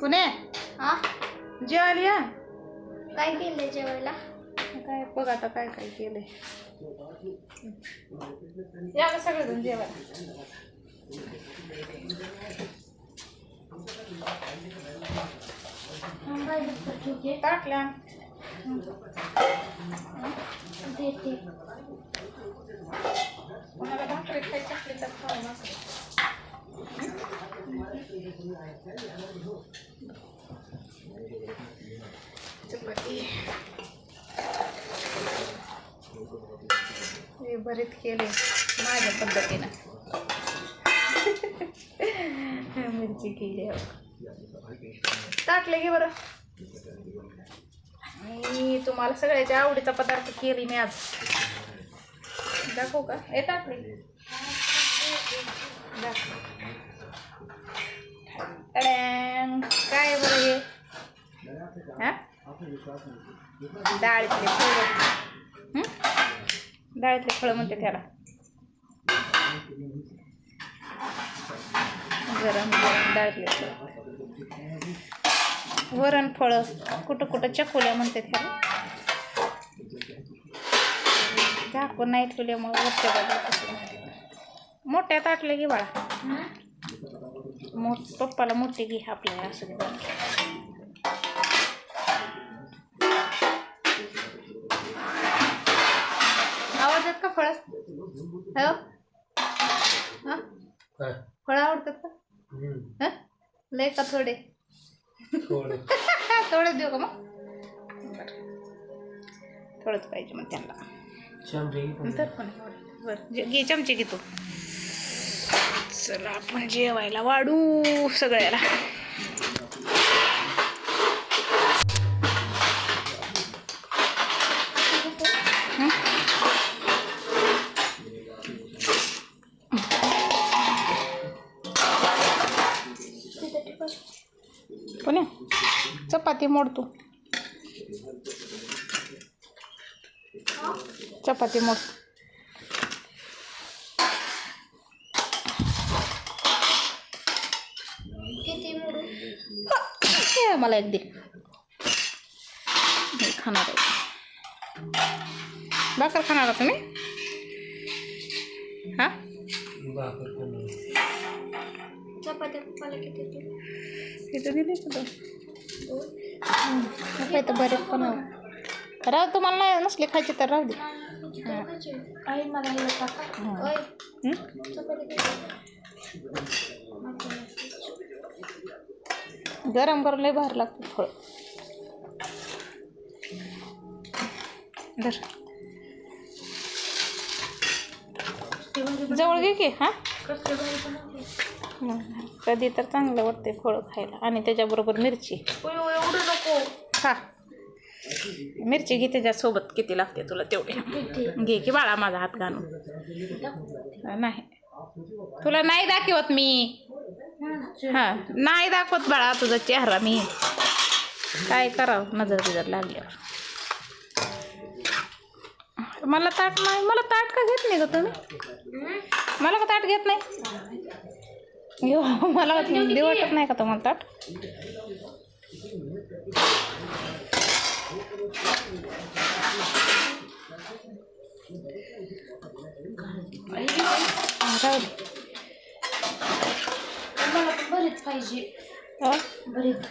पुणे? हा. जेवायला या. काय केलंय जेवायला? काय बघ आता काय काय केलंय. या ग सगळेजण जेवायला. टाकल्या कोणाला भाकरी खायची असली तर खाऊ भाकरी. चपाती. हे भरीत केले माझ्या पद्धतीनं. मिरची केली टाकले की बरं. आणि तुम्हाला सगळ्याच्या आवडीचा पदार्थ केली मी आज. दाखवू का? हे टाकले. दाखव. काय बरं हे? हा? डाळीतले फळ. डाळीतले फळं म्हणते त्याला. गरम गरम डाळीतले वरण फळं. कुठं कुठं चकोल्या म्हणते त्याला. झाकून नाही ठेवल्यामुळे वरच्या बाजूला मोठ्या ताटल्या की बाळा. मोठ पप्पाला मोठी घे आपल्याला असं. आवाज येत का फळ हो हा फळं आवडतात का. हं? लय का थोडे थोडे देऊ का मग थोडंच पाहिजे मग त्यांना. तर पण बरं जे- घे चमचे घे तू चला आपण जेवायला वाढू सगळ्याला हं? चपाती मोडतो चपाती मोडतो हे मला एक दे. खाणार आहे. भाकर खाणार का तुम्ही हा? तिथं दिले? का काय तर बरेच पण राहू तुम्हाला नाही नसले खायचे तर राहू दे. हे टाका हं. ओय हं? चपाती किती गरम गरम लय भारी लागतं फळ. धर. जवळ घे की हा? कधी तर चांगलं वाटते फळं खायला. आणि त्याच्याबरोबर मिरची. नको हा मिरची घे त्याच्यासोबत किती लागते तुला तेवढे. घे की बाळा माझा हात घालून. नाही. तुला नाही दाखवत मी. हां. नाही दाखवत बाळा तुझा चेहरा मी. काय करावं? नजर बिजर लागल्यावर. मला ताट नाही मला ताट का घेत नाही ग तुम्ही? मला का ताट घेत नाही? यो मला दे वाटत नाही का तुम्हाला ताट? राहू मला पण भरीत पाहिजे? भरीत.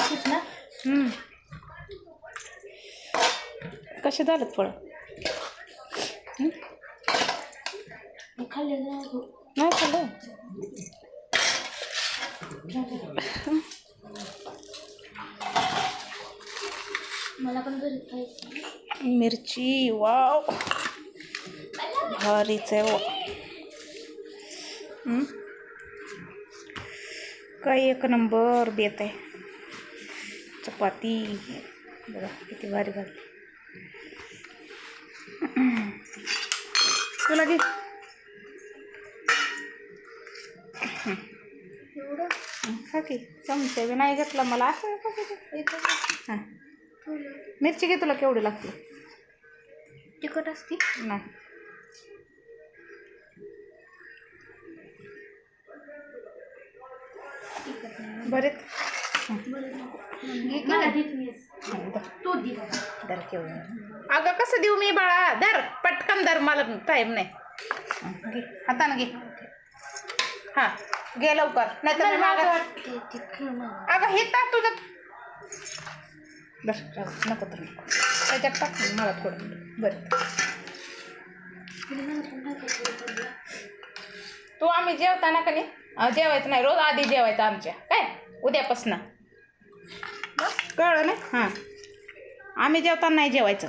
तेच ना. कसे झालेत फळं? खाल्ले नाही खाल्लं? मला पण भरीत पाहिजे. मिरची वाव. भारीच आहे वा हं? काय एक नंबर बेत आहे. चपाती. बघा किती भारी भारी तुला घे. एवढं? हं, की. चमचे बी नाही घेतला मला? हां. मिरची घे तुला केवढी लागते तिखट असते? नाही. तू. दर घेऊन अगं कसं देऊ मी बाळा? धर पटकन धर मला टाईम नाही. घे हातानं घे. हां घे लवकर. नाही तर ते. अगं हे टाक तुझं. बरं नको तर नको. त्याच्यात टाक ना मला थोडं. बरं. तू आम्ही जेवताना का नाही? जेवायचं नाही रोज आधी जेवायचं आमच्या. काय? उद्यापासनं. कळलं ना हां. आम्ही जेवताना नाही जेवायचं.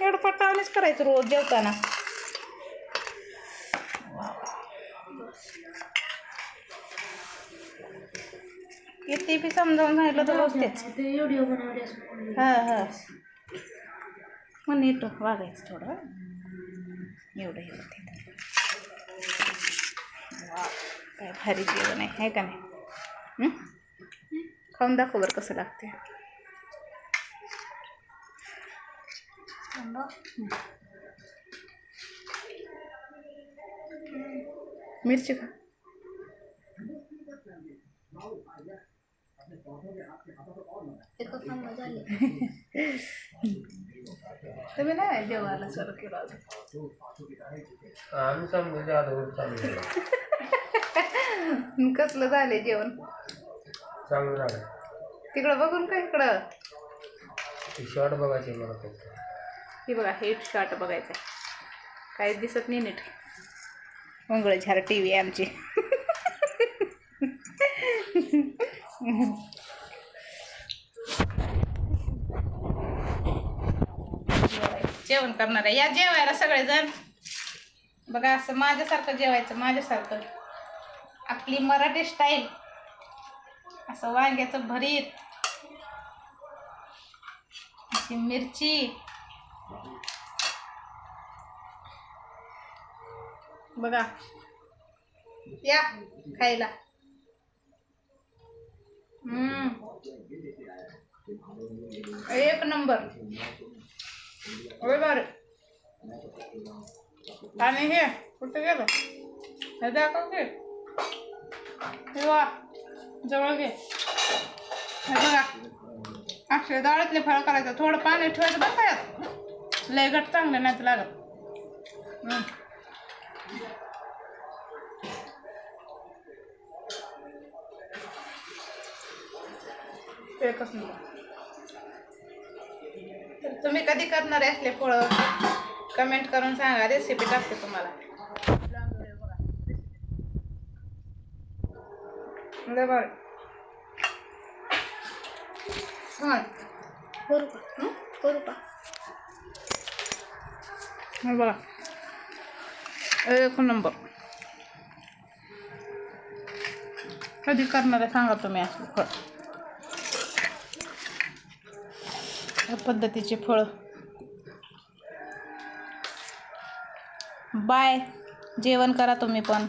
एवढं पटावणीच करायचं रोज जेवताना. किती बी समजावून सांगितलं तर रोज तेच हां हां. मग नीट वागायचं थोडं एवढं हे वा काय भारी जेवण आहे है का नाही? हं? खाऊन दाखव बरं कसं लागते मिरची का एका खांबा झाले तुम्ही नाही जेवायला सुरू केलं जाधव चालू कसलं झाले जेवण? चांगलं झालं. तिकडं बघून का इकडं? ते शॉर्ट बघायचे मला फक्त. ही बघा हेट शॉट बघायचं आहे काही दिसत नाही नीट. मंगळ झार टी व्ही आमची. जेवण करणार आहे. या जेवायला सगळेजण. बघा असं माझ्यासारखं जेवायचं माझ्यासारखं. आपली मराठी स्टाईल असं वांग्याचं भरीत. अशी मिरची. बघा. या खायला. हम्म. एक नंबर. होय बरं आणि हे कुठं गेलं? हे दाखव घे हे वा जवळ घे. हे बघा. अक्षय डाळीतले फळ करायचं थोडं पाणी ठेवायचं बरं का यात? लय घट चांगलं नाही तर लागत. एकच तर तुम्ही कधी करणार आहे असले फळं? कमेंट करून सांगा रेसिपी टाकते तुम्हाला. लय भारी. करू का? करू का? हे बघा. एक नंबर. कधी करणार आहे सांगा तुम्ही असलं फळ. या पद्धतीचे फळ. बाय. जेवण करा तुम्ही पण.